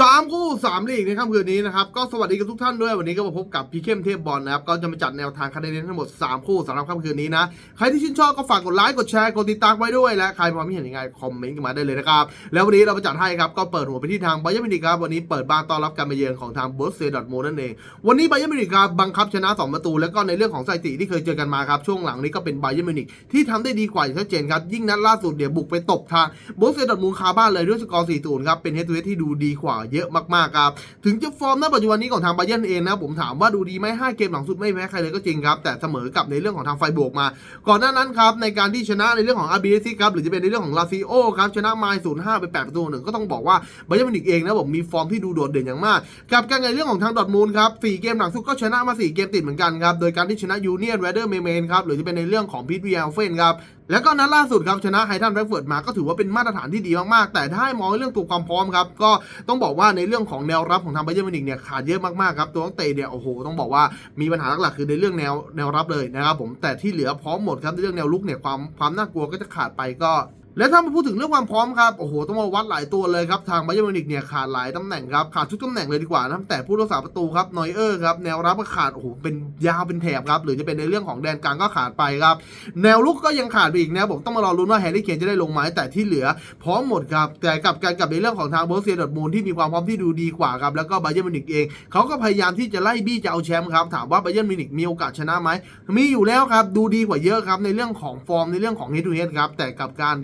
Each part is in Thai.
สามคู่สามลีกในค่ำคืนนี้นะครับก็สวัสดีกับทุกท่านด้วยวันนี้ก็มาพบกับพี่เข้มเทพบอลนะครับก็จะมาจัดแนวทางคะแนนทั้งหมด 3 คู่สำหรับค่ำคืนนี้นะใครที่ชื่นชอบก็ฝากกดไลค์กดแชร์กดติดตามไว้ด้วยและใครมีความเห็นยังไงคอมเมนต์กันมาได้เลยนะครับแล้ววันนี้เรามาจัดให้ครับก็เปิดหัวไปที่ทางไบเยอร์มินิกครับวันนี้เปิดบ้านต้อนรับการมาเยือนของทางบอสเซดอทมูนั่นเองวันนี้ไบเยอร์มินิกครับบังคับชนะ 2 ประตู แล้วก็ในเรื่องของสถิติที่เคยเจอกันมาครับช่วงหลังนี้ก็เป็นไบเยอร์มินิกที่ทำได้ดีกว่าอย่างชัดเจนครับยิ่งนัดล่าสุดเดี๋ยวบุกไปตบทางบอสเซดอทมูคาบ้านเลยด้วยสกอร์4-0ครับเป็นเฮดทูเฮดที่ดูดีกว่าเยอะมากๆครับ ถึงจะฟอร์มณปัจจุบันนี้ของทางไบเยนเองนะผมถามว่าดูดีไหมห้าเกมหลังสุดไม่แพ้ใครเลยก็จริงครับ แต่เสมอกับในเรื่องของทางไฟบวกมา ก่อนหน้านั้นครับในการที่ชนะในเรื่องของ r b s ครับหรือจะเป็นในเรื่องของลาซิโอครับชนะไมล์ศูนย์ห้าไปแปดประตูหนึ่งก็ต้องบอกว่าไบเยนมินิกเองนะผมมีฟอร์มที่ดูโดดเด่นอย่างมาก กับการในเรื่องของทางดอทมูลครับสี่เกมหลังสุดก็ชนะมาสี่เกมติดเหมือนกันครับโดยการที่ชนะยูเนียนแวเดอร์เมเมนครับหรือจะเป็นในเรื่องของพีทวีลเฟนครับแล้วก็นัดล่าสุดครับชนะไฮทันแบงก์เฟิร์ตมาก็ถือว่าเป็นมาตรฐานที่ดีมากๆ แต่ถ้าให้มองเรื่องตัวความพร้อมครับ ก็ต้องบอกว่าในเรื่องของแนวรับของทางไบเยอร์มิวนิกเนี่ยขาดเยอะมากๆครับ ตัวนักเตะเนี่ยโอ้โหต้องบอกว่ามีปัญหาหลักๆคือในเรื่องแนวแนวรับเลยนะครับผมแต่ที่เหลือพร้อมหมดครับในเรื่องแนวลุกเนี่ยความความน่ากลัวก็จะขาดไปก็ และถ้ามาพูดถึงเรื่องความพร้อมครับ โอ้โห ต้องมาวัดหลายตัวเลยครับ ทางไบเยอร์มิวนิกเนี่ยขาดหลายตำแหน่งครับ ขาดทุกตำแหน่งเลยดีกว่านะแต่ผู้รักษาประตูครับ นอยเออร์ครับ แนวรับก็ขาด โอ้โห เป็นยาวเป็นแถบครับ หรือจะเป็นในเรื่องของแดนกลางก็ขาดไปครับ แนวลุกก็ยังขาดไปอีกนะผมต้องมารอลุ้นว่าแฮร์รี่เคนจะได้ลงไหมแต่ที่เหลือ พร้อมหมดครับ แต่กับการกับในเรื่องของทางโบรเซียดอทมูลที่มีความพร้อมที่ดูดีกว่าครับ แล้วก็ไบเยอร์มิวนิกเองเขาก็พยายามที่จะไล่บี้จะเอาแชมป์ครับ ถามว่าไบเยอร์มิวนิกมีโอกาสชนะไหมมีอยู่แล้วครับ ดูดีกว่าเยอะครับในเรื่องของฟอร์มในเรื่องของ head to head ครับแต่กับการ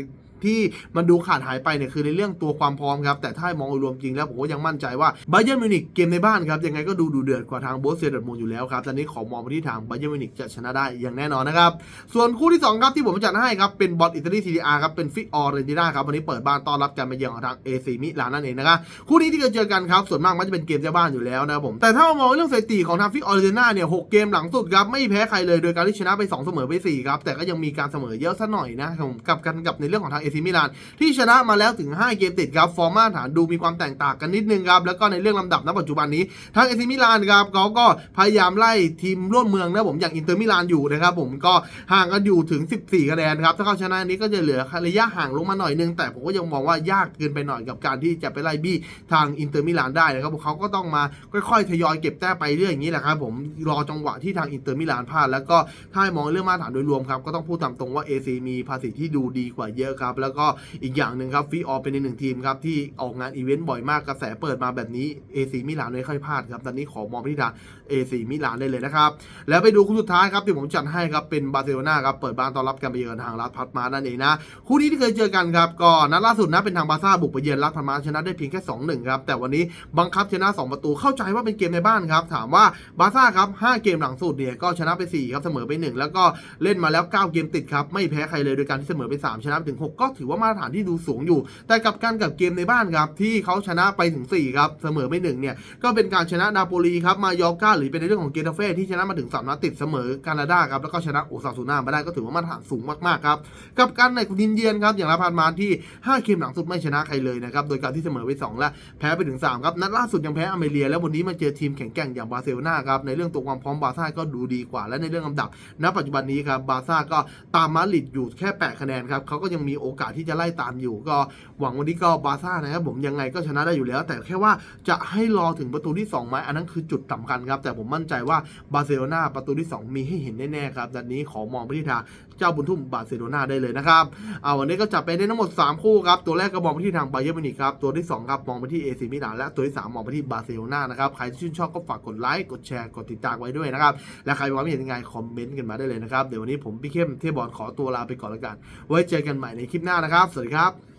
ที่มันดูขาดหายไปเนี่ยคือในเรื่องตัวความพร้อมครับ แต่ถ้ามองรวมจริงแล้วผมก็ยังมั่นใจว่าไบเยอร์มิวนิกเกมในบ้านครับยังไงก็ดูดูเดือดกว่าทางโบสเซียดอร์มูลอยู่แล้วครับตอนนี้ขอมองไปที่ทางไบเยอร์มิวนิกจะชนะได้อย่างแน่นอนนะครับส่วนคู่ที่2ครับที่ผมจัดให้ครับเป็นบอลอิตาลีซีดีอาร์ครับเป็นฟิออร์เรนติน่าครับวันนี้เปิดบ้านต้อนรับการมาเยือนของทางเอซีมิลานนั่นเองนะครับคู่นี้ที่เคยเจอกันครับส่วนมากมันจะเป็นเกมเจ้าบ้านอยู่แล้วนะครับผมแต่ถ้ามองเรื่องสถิติของทางฟิออร์เรนติน่าเนี่ยหกเกมหลังสุดครับไม่แพ้ใครเลยโดยการที่ชนะไป2เสมอไป4ครับแต่ก็ยังมีการเสมอเยอะซะหน่อยนะครับกับกันกับในเรื่องของทางเอซีมิลานที่ชนะมาแล้วถึง 5 เกมติดครับฟอร์มาตรฐานดูมีความแตกต่างกันนิดนึงครับแล้วก็ในเรื่องลำดับณปัจจุบันนี้ทางเอซีมิลานครับเขาก็พยายามไล่ทีมร่วมเมืองนะผมอย่างอินเตอร์มิลานอยู่นะครับผมก็ห่างกันอยู่ถึง 14 คะแนนครับถ้าเขาชนะนี้ก็จะเหลือระยะห่างลงมาหน่อยนึง แต่ผมก็ยังมองว่ายากเกินไปหน่อยกับการที่จะไปไล่บี้ทางอินเตอร์มิลานได้นะครับเขาก็ต้องมาค่อยๆทยอยเก็บแต้มไปเรื่อยอย่างนี้แหละครับผมรอจังหวะที่ทางอินเตอร์มิลานพลาดแล้วก็ถ้าให้มองเรื่องมาตรฐานโดยรวมครับก็ต้องพูดตามตรงว่า AC มีภาษีที่ดูดีกว่าเยอะครับแล้วก็อีกอย่างหนึ่งครับฟีออเป็นในหนึ่งทีมครับที่ออกงานอีเวนต์บ่อยมากกระแสเปิดมาแบบนี้ AC มิลานไม่ค่อยพลาดครับตอนนี้ขอมองไปที่ทาง AC มิลานได้เลยนะครับแล้วไปดูคู่สุดท้ายครับที่ผมจัดให้ครับเป็นบาร์เซโลนาครับเปิดบ้านต้อนรับการไปเยือนทางลาดพัดมานั่นเองนะคู่นี้ที่เคยเจอกันครับก็นัดล่าสุดนะเป็นทางบาร์ซ่าบุกไปเยือนลาดพัดมาชนะได้เพียงแค่2-1ครับแต่วันนี้บังคับชนะ 2 ประตูเข้าใจว่าเป็นเกมในบ้านครับถามว่าบาร์ซ่าครับ5เกมหลังสุดเนี่ยก็ชนะไป4ครับเสมอไป 1 แล้วก็เล่นมาแล้ว 9 เกมติดครับไม่แพ้ใครเลยโดยการที่เสมอไป 3 ชนะถึง 6 ก็ถือว่ามาตรฐานที่ดูสูงอยู่ แต่กับการกับเกมในบ้านครับที่เขาชนะไปถึง4ครับเสมอไป1เนี่ยก็เป็นการชนะนาโปลีครับมายอร์กาหรือเป็นในเรื่องของเกตาเฟ่ที่ชนะมาถึง3นัดติดเสมอแคนาดาครับแล้วก็ชนะโอซาซูน่ามาได้ก็ถือว่ามาตรฐานสูงมากๆครับกับการในดินเยียนครับอย่างลาพานมาที่ 5 เกมหลังสุดไม่ชนะใครเลยนะครับโดยการที่เสมอไป2และแพ้ไปถึง3ครับนัดล่าสุดยังแพ้อเมเรีย แล้ววันนี้มาเจอทีมแข็งแกร่งอย่างบาร์เซโลนาครับในเรื่องตัวความพร้อมบาร์ซ่าก็ดูดีกว่า และในเรื่องลำดับ ณ ปัจจุบันนี้ครับบาซ่าก็ตามมาดริดอยู่แค่ 8 คะแนนครับเขาก็ยังมีโอกาสที่จะไล่ตามอยู่ ก็หวังวันนี้ก็บาร์ซ่านะครับผมยังไงก็ชนะได้อยู่แล้ว แต่แค่ว่าจะให้รอถึงประตูที่2ไหมอันนั้นคือจุดสำคัญครับ แต่ผมมั่นใจว่าบาร์เซโลนาประตูที่ 2 มีให้เห็นแน่ๆครับดันนี้ขอมองไปที่ทางเจ้าบุญทุ่มบาร์เซโลนาได้เลยนะครับเอาวันนี้ก็จับไปได้ทั้งหมด 3 คู่ครับตัวแรกก็มองไปที่ทางไบเยอร์มิวนิกครับตัวที่สองครับมองไปที่เอซีมิลานและตัวที่สามมองไปที่บาร์เซโลนานะครับใครที่ชื่นชอบก็ฝากกดไลค์กดแชร์กดติดตามไว้ด้วยนะครับและใครมีความเห็นยังไงคอมเมนต์กันมาได้เลยนะครับเดี๋ยววันนี้ผมพี่เข้มเทบอลขอตัวลาไปก่อนแล้วกัน ไว้เจอกันใหม่ในคลิปหน้านะครับ สวัสดีครับ